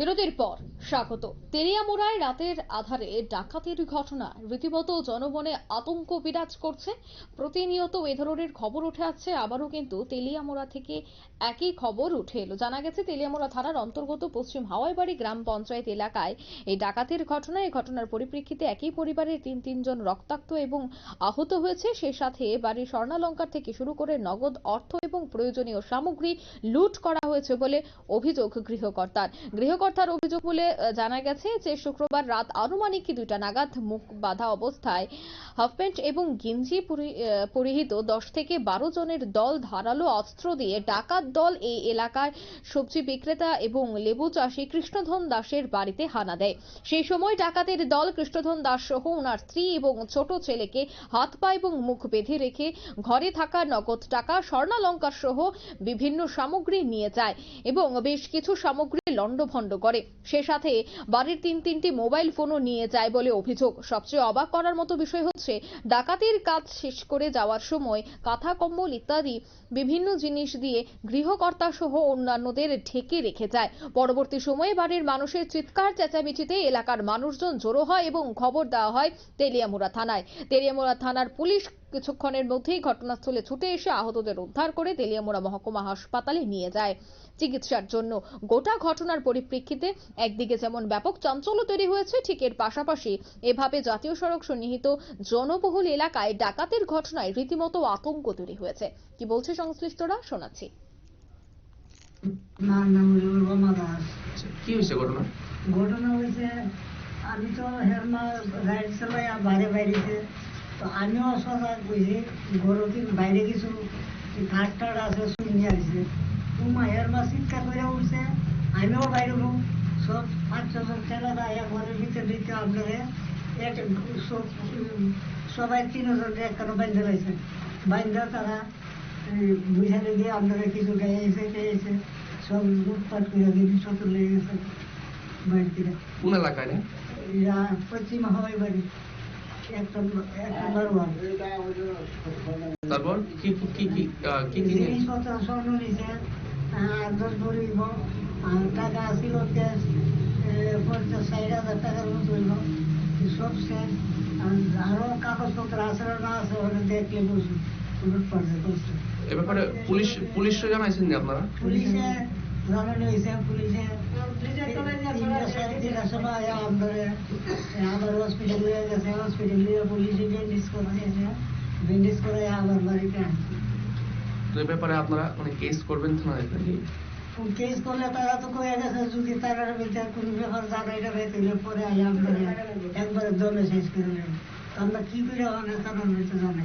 বিরতির পর স্বাগত। তেলিয়ামুড়ায় রাতের আধারে ডাকাতির ঘটনা। রীতিমতো জনমনে আতঙ্ক বিরাজ করছে। প্রতিনিয়ত এ ধরনের খবর উঠে আসছে। আবারও কিন্তু তেলিয়ামুড়া থেকে একই খবর উঠে এলো। জানা গেছে, তেলিয়ামুড়া থানার অন্তর্গত পশ্চিম হাওয়াইবাড়ি গ্রাম পঞ্চায়েত এলাকায় এই ডাকাতির ঘটনা এই ঘটনার পরিপ্রেক্ষিতে একই পরিবারের তিন তিনজন রক্তাক্ত এবং আহত হয়েছে। সে সাথে বাড়ির স্বর্ণালঙ্কার থেকে শুরু করে নগদ অর্থ এবং প্রয়োজনীয় সামগ্রী লুট করা হয়েছে বলে অভিযোগ গৃহকর্তার। গৃহকর্তার অভিযোগ বলে জানা গেছে যে শুক্রবার রাত আনুমানিক দুইটা নাগাদ মুখ বাঁধা অবস্থায় হাফপ্যান্ট এবং গেঞ্জি পরিহিত দশ থেকে বারো জনের দল ধারালো অস্ত্র দিয়ে ডাকাত দল এই এলাকায় সবজি বিক্রেতা এবং লেবু চাষী কৃষ্ণধন দাসের বাড়িতে হানা দেয়। সেই সময় ডাকাতের দল কৃষ্ণধন দাস সহ ওনার স্ত্রী এবং ছোট ছেলেকে হাত পা এবং মুখ বেঁধে রেখে ঘরে থাকা নগদ টাকা, স্বর্ণালঙ্কার সহ বিভিন্ন সামগ্রী নিয়ে যায় এবং বেশ কিছু সামগ্রী লণ্ডভণ্ড করে। সে সাথে বাড়ির তিন তিনটি মোবাইল ফোনও নিয়ে যায় বলে অভিযোগ। সবচেয়ে অবাক করার মতো বিষয় হচ্ছে, ডাকাতির কাজ শেষ করে যাওয়ার সময় কাঁথা, কম্বল ইত্যাদি বিভিন্ন জিনিস দিয়ে গৃহকর্তা সহ অন্যান্যদের ঢেকে রেখে যায়। পরবর্তী সময়ে বাড়ির মানুষের চিৎকার, চেঁচামেচিতে এলাকার মানুষজন জড়ো হয় এবং খবর দেওয়া হয় তেলিয়ামুড়া থানায়। তেলিয়ামুড়া থানার পুলিশ কিছুক্ষণের মধ্যেই ঘটনাস্থলে ছুটে এসে আহতদের উদ্ধার করে তেলিয়ামুড়া মহকুমা হাসপাতালে নিয়ে যায় চিকিৎসার জন্য। গোটা ঘটনার পরিপ্রেক্ষিতে একদিকে যেমন ব্যাপক চাঞ্চল্য তৈরি হয়েছে ঠিক এর পাশাপাশি এভাবে জাতীয় সড়ক সন্নিহিত জনবহুল এলাকায় ডাকাতের ঘটনায় রীতিমতো আতঙ্ক তৈরি হয়েছে। কি বলছে সংশ্লিষ্টরা? শোনাচ্ছি। আচ্ছা, কি হয়েছে ঘটনা? ঘটনা হয়েছে আমি তো হেরমা গাড়ি চালাই বাইরে বাইরেছে তো আমিও সজাগ বুঝি গরুটির বাইরে কিছু কাঠ টাট আছে শুনে আসছে তোমার হেরমা চিৎকার করে উঠছে আমিও বাইরে সব পাঁচ ছজন ছেলেরা এক ঘরের ভিতরে দিতে আপনারে এক সব সবাই তিনজন একখানে বাইন্ধে রয়েছে বাইন্ধে তারা বুঝালে দিয়ে আপনারা কিছু গাইছে টাইছে সব লুটপাট করে জিনিসপত্র লেগে গেছে বাড়ি থেকে কোন এলাকায় পশ্চিম হাওয়াই বাড়ি। তারপর কি কি কি কি কি জিনিসপত্র স্বর্ণ নিছে আট দশ ভরি আর টাকা ছিল ক্যাশ পঞ্চাশ ষাট হাজার টাকার মতো হইব সব শেষ আর কাগজপত্র আছে না ওখানে দেখলে এ ব্যাপারে পুলিশ পুলিশে জানাইছেন নি আপনারা? পুলিশে জানানো হয়েছে পুলিশে তিনটা সাড়ে তিনটার সময় আপনার আবার হসপিটাল নিয়ে গেছে হসপিটাল নিয়ে পুলিশে ব্যান্ডেজ করছে ব্যান্ডেজ করে আবার বাড়িতে আসছে তো এ ব্যাপারে আপনারা মানে কেস করবেন থানায় নাকি কেস করলে তারা তো কয়ে গেছে যদি তারা ভিতরে কোনো ব্যাপার জানাই না তাহলে পরে আই আপনার একবারে দলে শেষ করে আমরা কি করে মানে তারা হয়তো জানে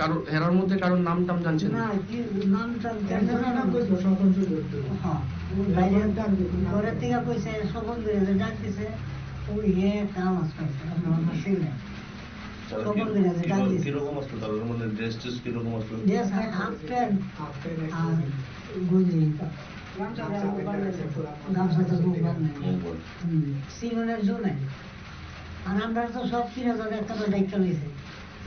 কারও হেরার মধ্যে কারোর নাম টাম জানছেন না নামটা জানতে না হ্যাঁ বাইরে থেকে কইছে ধরে ডাকতেছে ওই হে কাম। কীরকম আসলো ড্রেস কীরকম আসলো ড্রেস হাফ প্যান্ট গামছাটা বান্ধে সিমনের জন্য আর আমরা তো সব কিনে যাবে একটা দায়িত্ব নিয়েছে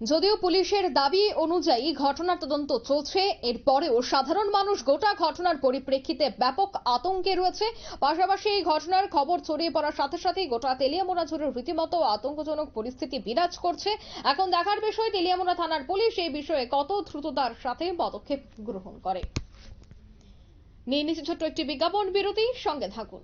যদিও পুলিশের দাবি অনুযায়ী ঘটনার তদন্ত চলছে, এরপরেও সাধারণ মানুষ গোটা ঘটনার পরিপ্রেক্ষিতে ব্যাপক আতঙ্কে রয়েছে। পাশাপাশি এই ঘটনার খবর ছড়িয়ে পড়ার সাথে সাথেই গোটা তেলিয়ামুড়া জুড়ে রীতিমতো আতঙ্কজনক পরিস্থিতি বিরাজ করছে। এখন দেখার বিষয়, তেলিয়ামুড়া থানার পুলিশ এই বিষয়ে কত দ্রুততার সাথে পদক্ষেপ গ্রহণ করে। নিয়ে নিচ্ছে ছোট্ট একটি বিজ্ঞাপন বিরতি, সঙ্গে থাকুন।